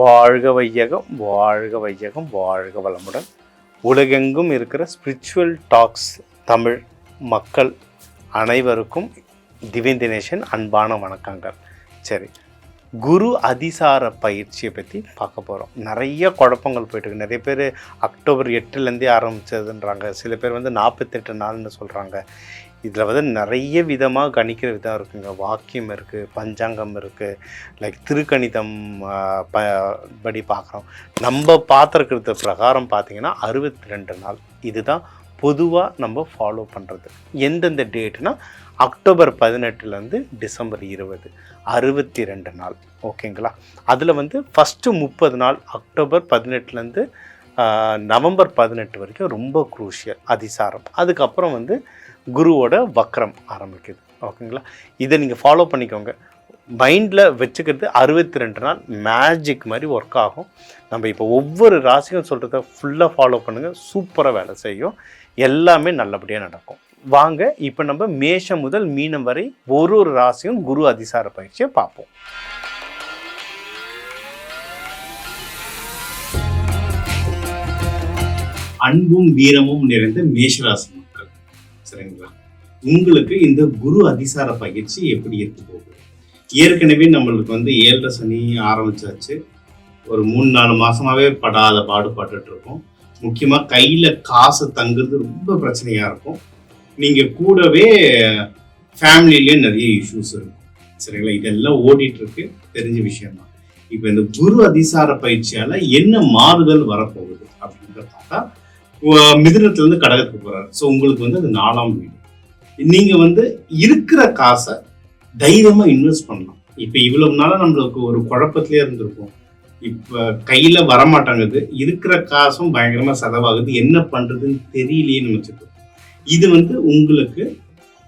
வாழ்க வையகம் வாழ்க வையகம் வாழ்க வளமுடன். உலகெங்கும் இருக்கிற ஸ்பிரிச்சுவல் டாக்ஸ் தமிழ் மக்கள் அனைவருக்கும் திவ்யன் தினேஷன் அன்பான வணக்கங்கள். சரி குரு அதிசார பயிற்சியை பற்றி பார்க்க போகிறோம் நிறைய குழப்பங்கள் போயிட்டுருக்கு நிறைய பேர் அக்டோபர் எட்டுலேருந்தே ஆரம்பிச்சதுன்றாங்க. சில பேர் வந்து நாற்பத்தெட்டு நாள்னு சொல்கிறாங்க இதில் வந்து நிறைய விதமாக கணிக்கிற விதம் இருக்குங்க. வாக்கியம் இருக்குது பஞ்சாங்கம் இருக்குது லைக் திருக்கணிதம் ப படி பார்க்குறோம். நம்ம பார்த்துருக்கிறது பிரகாரம் பார்த்திங்கன்னா அறுபத்தி ரெண்டு நாள். இதுதான் பொதுவாக நம்ம ஃபாலோ பண்ணுறது எந்தெந்த டேட்னா அக்டோபர் பதினெட்டுலேருந்து டிசம்பர் இருபது. அறுபத்தி ரெண்டு நாள். ஓகேங்களா? அதில் வந்து ஃபஸ்ட்டு முப்பது நாள் அக்டோபர் பதினெட்டுலேருந்து நவம்பர் பதினெட்டு வரைக்கும் ரொம்ப குரூஷியல் அதிசாரம். அதுக்கப்புறம் வந்து குருவோட வக்ரம் ஆரம்பிக்குது. ஓகேங்களா? இதை நீங்கள் ஃபாலோ பண்ணிக்கோங்க. மைண்டில் வச்சுக்கிறது அறுபத்தி ரெண்டு நாள் மேஜிக் மாதிரி ஒர்க் ஆகும். நம்ம இப்போ ஒவ்வொரு ராசியும் சொல்கிறத ஃபுல்லாக ஃபாலோ பண்ணுங்கள் சூப்பராக வேலை செய்யும். எல்லாமே நல்லபடியாக நடக்கும். வாங்க இப்போ நம்ம மேஷம் முதல் மீனம் வரை ஒரு ஒரு ராசியும் குரு அதிசார பயிற்சியை பார்ப்போம். அன்பும் வீரமும் நிறைந்த மேஷராசி சரிங்களா? உங்களுக்கு இந்த குரு அதிசார பயிற்சி எப்படி இருக்க போகுது? ஏற்கனவே நம்மளுக்கு வந்து ஏழரை சனி ஆரம்பிச்சாச்சு. ஒரு மூணு நாலு மாசமாவே படாத பாடுபட்டுட்டு இருக்கோம். முக்கியமா கையில காசு தங்குறது ரொம்ப பிரச்சனையா இருக்கும். நீங்க கூடவே ஃபேமிலியிலே நிறைய இஷ்யூஸ் இருக்கும். சரிங்களா? இதெல்லாம் ஓடிட்டு இருக்கு. தெரிஞ்ச விஷயம்தான் இப்போ இந்த குரு அதிசார பயிற்சியால என்ன மாறுதல் வரப்போகுது அப்படின்றத பார்த்தா மிதுனத்துல இருந்து கடகத்துக்கு போறாரு. ஸோ உங்களுக்கு வந்து அது நாலாம் வீடு. நீங்க வந்து இருக்கிற காசை தைரியமா இன்வெஸ்ட் பண்ணலாம். இப்ப இவ்வளவு நாளா நம்மளுக்கு ஒரு குழப்பத்திலே இருந்திருக்கும் இப்ப கையில வரமாட்டாங்குது இருக்கிற காசும் பயங்கரமா செலவாகுது. என்ன பண்றதுன்னு தெரியலையே நினைச்சிட்டு இது வந்து உங்களுக்கு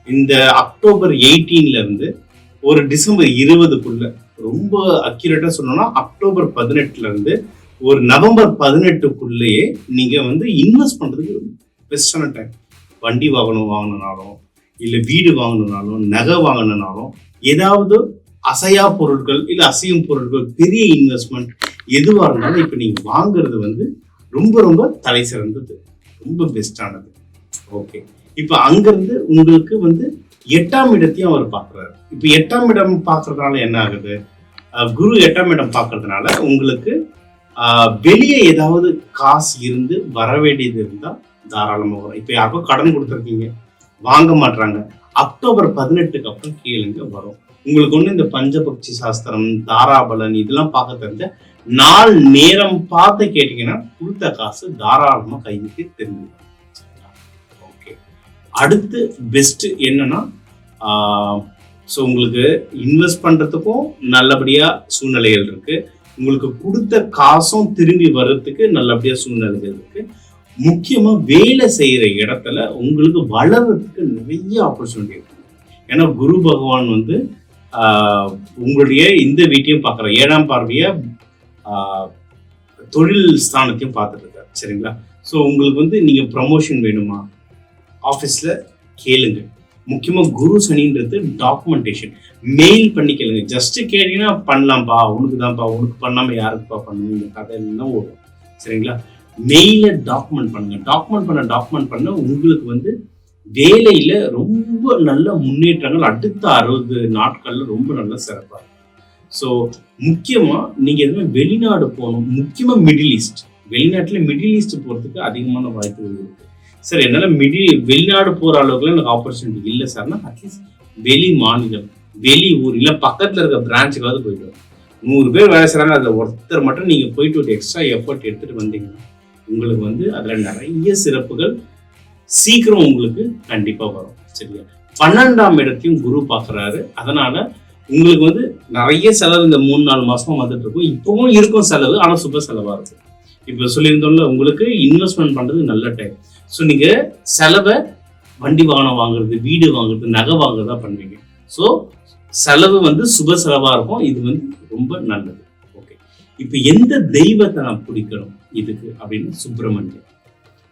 இந்த அக்டோபர் 18 இருந்து ஒரு டிசம்பர் இருபதுக்குள்ள ரொம்ப அக்யூரேட்டா சொன்னோம்னா அக்டோபர் பதினெட்டுல இருந்து ஒரு நவம்பர் பதினெட்டுக்குள்ளேயே நீங்க வந்து இன்வெஸ்ட் பண்றதுக்கு பெஸ்டான டைம் வண்டி வாகனம் வாங்கணுனாலும் இல்ல வீடு வாங்கணுனாலும் நகை வாங்கணுனாலும் ஏதாவது அசையா பொருட்கள் இல்ல அசையும் பொருட்கள் பெரிய இன்வெஸ்ட்மெண்ட் எதுவா இருந்தாலும் இப்ப நீங்க வாங்குறது வந்து ரொம்ப ரொம்ப தலை சிறந்தது. ரொம்ப பெஸ்டானது ஓகே இப்ப அங்கிருந்து உங்களுக்கு வந்து எட்டாம் இடத்தையும் அவர் பார்க்குறாரு. இப்ப எட்டாம் இடம் பார்க்கறதுனால என்ன ஆகுது? குரு எட்டாம் இடம் பார்க்கறதுனால உங்களுக்கு வெளியே ஏதாவது காசு இருந்து வர வேண்டியது இருந்தால் தாராளமாக வரும். இப்போ யாருக்கோ கடன் கொடுத்துருக்கீங்க வாங்க மாட்றாங்க. அக்டோபர் பதினெட்டுக்கு அப்புறம் கேளுங்க வரும். உங்களுக்கு ஒன்று இந்த பஞ்சபக்ஷி சாஸ்திரம் தாராபலன் இதெல்லாம் பார்க்க தெரிஞ்ச நாள் நேரம் பார்த்து கேட்டீங்கன்னா கொடுத்த காசு தாராளமாக கைக்கு தெரிஞ்சு ஓகே. அடுத்து பெஸ்ட் என்னன்னா ஸோ உங்களுக்கு இன்வெஸ்ட் பண்ணுறதுக்கும் நல்லபடியாக சூழ்நிலைகள் இருக்குது உங்களுக்கு கொடுத்த காசும் திரும்பி வர்றதுக்கு நல்லபடியாக சூழ்நிலைகள் இருக்கு. முக்கியமாக வேலை செய்கிற இடத்துல உங்களுக்கு வளர்றதுக்கு நிறைய ஆப்பர்ச்சுனிட்டி இருக்கு. ஏன்னா குரு பகவான் வந்து உங்களுடைய இந்த வீட்டையும் பார்க்குற ஏழாம் பார்வையை தொழில் ஸ்தானத்தையும் பார்த்துட்டு இருக்காரு. சரிங்களா? ஸோ உங்களுக்கு வந்து நீங்கள் ப்ரமோஷன் வேணுமா? ஆஃபீஸில் கேளுங்கள் முக்கியமாக குரு சனின்றது டாக்குமெண்டேஷன் மெயில் பண்ணி ஜஸ்ட் கேட்டீங்கன்னா பண்ணலாம்ப்பா உனக்கு தான்ப்பா உனக்கு பண்ணாமல் யாருக்குப்பா பண்ணணும் இந்த கதை எல்லாம் ஓடும். சரிங்களா? மெயிலை டாக்குமெண்ட் பண்ணுங்க. டாக்குமெண்ட் பண்ண டாக்குமெண்ட் பண்ண உங்களுக்கு வந்து வேலையில ரொம்ப நல்ல முன்னேற்றங்கள் அடுத்த அறுபது நாட்கள்ல ரொம்ப நல்ல சிறப்பாக இருக்கும். ஸோ முக்கியமாக நீங்கள் எதுவுமே வெளிநாடு போகணும். முக்கியமாக மிடில் ஈஸ்ட் வெளிநாட்டில் மிடில் ஈஸ்ட் போகிறதுக்கு அதிகமான வாய்ப்புகள் இருக்குது சார் என்னால் மிடி வெளிநாடு போகிற அளவுக்குலாம் எனக்கு ஆப்பர்ச்சுனிட்டி இல்லை சார்னா அட்லீஸ்ட் வெளி மாநிலம் வெளி ஊர் இல்லை பக்கத்தில் இருக்க பிரான்ச்சுக்காவது போயிட்டு வரும் நூறு பேர் வேலை செய்கிறாங்க அதில் ஒருத்தர் மட்டும் நீங்கள் போயிட்டு ஒரு எக்ஸ்ட்ரா எஃபர்ட் எடுத்துகிட்டு வந்தீங்கன்னா உங்களுக்கு வந்து அதில் நிறைய சிறப்புகள் சீக்கிரம் உங்களுக்கு கண்டிப்பாக வரும். சரியா? பன்னெண்டாம் இடத்தையும் குரு பார்க்குறாரு அதனால் உங்களுக்கு வந்து நிறைய செலவு இந்த மூணு நாலு மாசமா வந்துட்டு இருக்கும். இப்பவும் இருக்கும் செலவு ஆனா சுப செலவா இருக்கும். இப்ப சொல்லியிருந்தோம்ல உங்களுக்கு இன்வெஸ்ட்மெண்ட் பண்றது நல்ல டைம் ஸோ நீங்கள் செலவை வண்டி வாகனம் வாங்குறது வீடு வாங்குறது நகை வாங்குறதா பண்ணுவீங்க. ஸோ செலவு வந்து சுப செலவாக இருக்கும். இது வந்து ரொம்ப நல்லது. ஓகே இப்போ எந்த தெய்வத்தை நான் பிடிக்கணும் இதுக்கு அப்படின்னு சுப்பிரமணியன்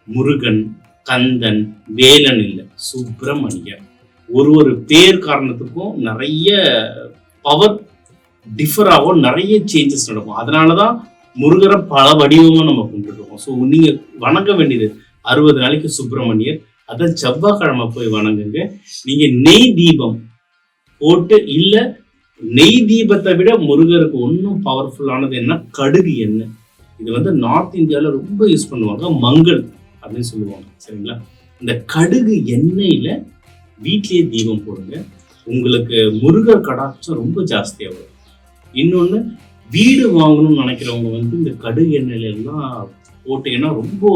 முருகன் கந்தன் வேலன் இல்லை. சுப்பிரமணியன் ஒரு ஒரு பேர் காரணத்துக்கும் நிறைய பவர் டிஃபராகவும் நிறைய சேஞ்சஸ் நடக்கும். அதனால தான் முருகரை பல வடிவமாக நம்ம கும்பிட்டுருக்கோம். ஸோ நீங்கள் வணங்க வேண்டியது அறுபது நாளைக்கு சுப்பிரமணியர் அதான் செவ்வாய்க்கிழமை போய் வணங்குங்க. நீங்க நெய் தீபம் போட்டு இல்ல நெய் தீபத்தை விட முருகருக்கு ஒன்றும் பவர்ஃபுல்லானது என்ன? கடுகு எண்ணெய். இது வந்து நார்த் இந்தியாவில் ரொம்ப யூஸ் பண்ணுவாங்க. மங்கள் அப்படின்னு சொல்லுவாங்க. சரிங்களா? இந்த கடுகு எண்ணெயில வீட்லயே தீபம் போடுங்க. உங்களுக்கு முருகர் கடாட்சம் ரொம்ப ஜாஸ்தியாக வரும். இன்னொன்று வீடு வாங்கணும்னு நினைக்கிறவங்க வந்து இந்த கடுகு எண்ணெயில எல்லாம் போட்டீங்கன்னா ரொம்ப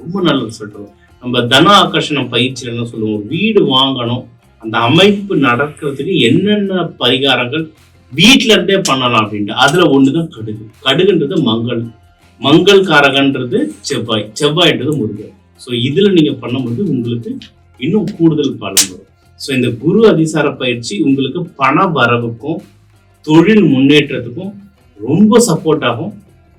ரொம்ப நல்லது சொல்றோம் நம்ம தன ஆகர்ஷணம் பயிற்சியில என்ன சொல்லுவோம். வீடு வாங்கணும். அந்த அமைப்பு நடக்கிறதுக்கு என்னென்ன பரிகாரங்கள் வீட்டில இருந்தே பண்ணலாம் அப்படின்ட்டு. அதுல ஒண்ணுதான் கடுகு. கடுகுன்றது மங்கள். மங்கள் காரகன்றது செவ்வாய். செவ்வாய்ன்றது முருகன். ஸோ இதுல நீங்க பண்ணும்போது உங்களுக்கு இன்னும் கூடுதல் பலன் வரும். ஸோ இந்த குரு அதிசார பயிற்சி உங்களுக்கு பண வரவுக்கும் தொழில் முன்னேற்றத்துக்கும் ரொம்ப சப்போர்ட் ஆகும்.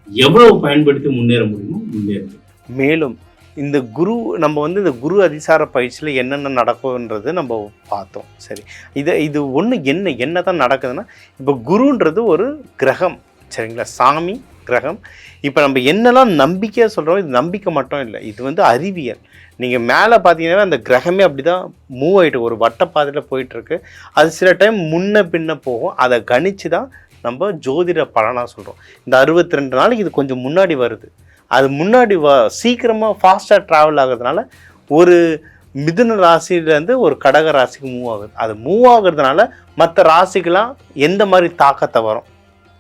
எவ்வளவு பயன்படுத்தி முன்னேற முடியுமோ முன்னேறும் மேலும் இந்த குரு நம்ம வந்து இந்த குரு அதிசார பயிற்சியில் என்னென்ன நடக்கும்ன்றது நம்ம பார்த்தோம். சரி. இது இது ஒன்று என்ன என்ன தான் நடக்குதுன்னா இப்போ குருன்றது ஒரு கிரகம். சரிங்களா? சாமி கிரகம். இப்போ நம்ம என்னெல்லாம் நம்பிக்கையாக சொல்கிறோம் இது நம்பிக்கை மட்டும் இல்லை. இது வந்து அறிவியல். நீங்கள் மேலே பார்த்தீங்கன்னா அந்த கிரகமே அப்படி தான் மூவ் ஆகிட்டு ஒரு வட்டப்பாதையில் போயிட்டுருக்கு. அது சில டைம் முன்ன பின்ன போகும். அதை கணித்து தான் நம்ம ஜோதிட பலனாக சொல்கிறோம் இந்த அறுபத்தி ரெண்டு நாளைக்கு இது கொஞ்சம் முன்னாடி வருது. அது முன்னாடி சீக்கிரமாக ஃபாஸ்ட்டாக ட்ராவல் ஆகுறதுனால ஒரு மிதுன ராசியிலேருந்து ஒரு கடக ராசிக்கு மூவ் ஆகுது. அது மூவ் ஆகுறதுனால மற்ற ராசிக்கெலாம் எந்த மாதிரி தாக்கத்தை வரும்?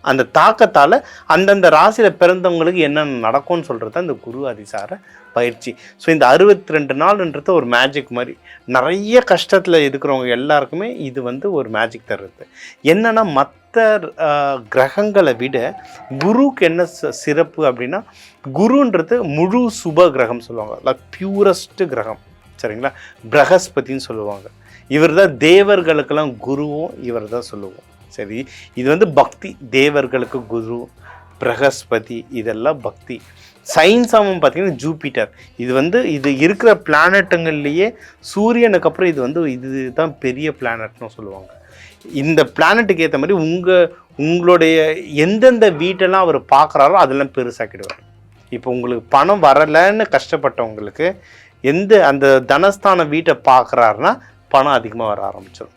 அந்த தாக்கத்தால் அந்தந்த ராசியில் பிறந்தவங்களுக்கு என்னென்ன நடக்கும்னு சொல்கிறது தான் இந்த குரு அதிசார பயிற்சி. ஸோ இந்த அறுபத்தி ரெண்டு நாள்ன்றது ஒரு மேஜிக் மாதிரி. நிறைய கஷ்டத்தில் இருக்கிறவங்க எல்லாருக்குமே இது வந்து ஒரு மேஜிக் தருது என்னென்னா மற்ற மற்ற கிரகங்களை விட குருவுக்கு என்ன ச- சிறப்பு அப்படின்னா குருன்றது முழு சுப கிரகம் சொல்லுவாங்க. லைக் பியூரஸ்ட் கிரகம். சரிங்களா? பிரகஸ்பதின்னு சொல்லுவாங்க. இவர் தான் தேவர்களுக்கெல்லாம் குருவும் இவர் தான் சொல்லுவோம். சரி இது வந்து பக்தி. தேவர்களுக்கு குரு பிரகஸ்பதி இதெல்லாம் பக்தி. சயின்ஸ் அவன் பார்த்தீங்கன்னா ஜூபிட்டர் இது வந்து இது இருக்கிற பிளானட்டுங்கள்லேயே சூரியனுக்கு அப்புறம் இது வந்து இது தான் பெரிய பிளானட்னு சொல்லுவாங்க. இந்த பிளானட்டுக்கு ஏற்ற மாதிரி உங்கள் உங்களுடைய எந்தெந்த வீட்டெல்லாம் அவர் பார்க்குறாரோ அதெல்லாம் பெருசாக்கிடுவார். இப்போ உங்களுக்கு பணம் வரலைன்னு கஷ்டப்பட்டவங்களுக்கு எந்த அந்த தனஸ்தான வீட்டை பார்க்குறாருன்னா பணம் அதிகமாக வர ஆரம்பிச்சிடும்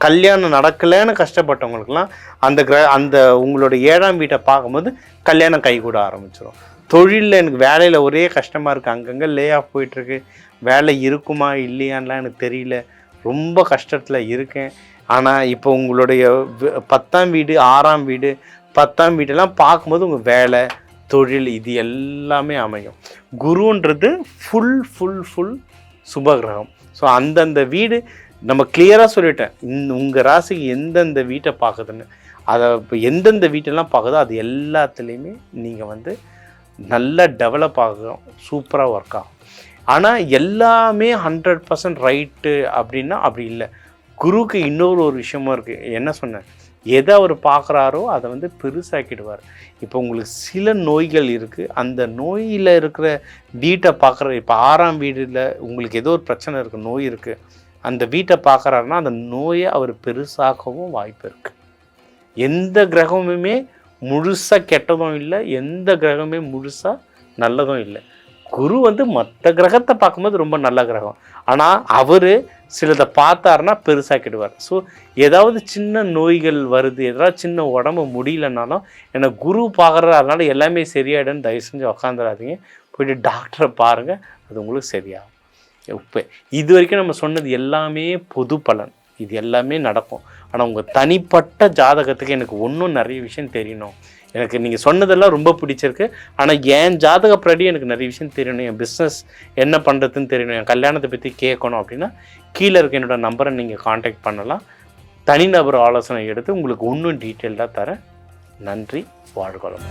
கல்யாணம் நடக்கலைன்னு கஷ்டப்பட்டவங்களுக்குலாம் அந்த கிர அந்த உங்களோட ஏழாம் வீட்டை பார்க்கும்போது கல்யாணம் கைகூட ஆரம்பிச்சிடும் தொழிலில் எனக்கு வேலையில் ஒரே கஷ்டமாக இருக்குது அங்கங்கே லே ஆஃப் போயிட்டுருக்கு வேலை இருக்குமா இல்லையான்லாம் எனக்கு தெரியல. ரொம்ப கஷ்டத்தில் இருக்கேன். ஆனால் இப்போ உங்களுடைய பத்தாம் வீடு ஆறாம் வீடு பத்தாம் வீடெல்லாம் பார்க்கும்போது உங்கள் வேலை தொழில் இது எல்லாமே அமையும். குருன்றது ஃபுல் ஃபுல் ஃபுல் சுபகிரகம். ஸோ அந்தந்த வீடு நம்ம கிளியராக சொல்லிட்டேன். இந் உங்கள் ராசிக்கு எந்தெந்த வீட்டை பார்க்குதுன்னு. அதை இப்போ எந்தெந்த வீட்டெல்லாம் பார்க்குதோ அது எல்லாத்துலேயுமே நீங்கள் வந்து நல்லா டெவலப் ஆகும் சூப்பராக ஒர்க் ஆகும். ஆனால் எல்லாமே ஹண்ட்ரட் பர்சன்ட் ரைட்டு அப்படின்னா அப்படி இல்லை. குருவுக்கு இன்னொரு ஒரு விஷயமும் இருக்குது என்ன சொன்னேன் எதை அவர் பார்க்குறாரோ அதை வந்து பெருசாக்கிடுவார். இப்போ உங்களுக்கு சில நோய்கள் இருக்குது அந்த நோயில் இருக்கிற வீட்டை பார்க்குற இப்போ ஆறாம் வீடில் உங்களுக்கு ஏதோ ஒரு பிரச்சனை இருக்குது நோய் இருக்குது அந்த வீட்டை பார்க்குறாருன்னா அந்த நோயை அவர் பெருசாக்கவும் வாய்ப்பு இருக்குது எந்த கிரகமுமே முழுசாக கெட்டதும் இல்லை. எந்த கிரகமே முழுசாக நல்லதும் இல்லை. குரு வந்து மற்ற கிரகத்தை பார்க்கும்போது ரொம்ப நல்ல கிரகம். ஆனால் அவர் சிலதை பார்த்தாருன்னா பெருசாக்கிடுவார். ஸோ ஏதாவது சின்ன நோய்கள் வருது ஏதாவது சின்ன உடம்பு முடியலனாலும் எனக்கு குரு பார்க்குறாரு அதனால் எல்லாமே சரியாயிடுன்னு தயவு செஞ்சு உக்காந்துடாதீங்க போயிட்டு டாக்டரை பாருங்கள் அது உங்களுக்கு சரியாகும். இப்போ இது வரைக்கும் நம்ம சொன்னது எல்லாமே பொது பலன். இது எல்லாமே நடக்கும். ஆனால் உங்கள் தனிப்பட்ட ஜாதகத்துக்கு எனக்கு ஒன்றும் நிறைய விஷயம் தெரியணும். எனக்கு நீங்கள் சொன்னதெல்லாம் ரொம்ப பிடிச்சிருக்கு. ஆனால் என் ஜாதகப்படி எனக்கு நிறைய விஷயம் தெரியணும். என் பிஸ்னஸ் என்ன பண்ணுறதுன்னு தெரியணும். என் கல்யாணத்தை பற்றி கேட்கணும் அப்படின்னா கீழே இருக்க என்னோட நம்பரை நீங்கள் காண்டாக்ட் பண்ணலாம். தனிநபர் ஆலோசனை எடுத்து உங்களுக்கு இன்னும் டீட்டெயில்டாக தரேன். நன்றி. வாழ்கலம்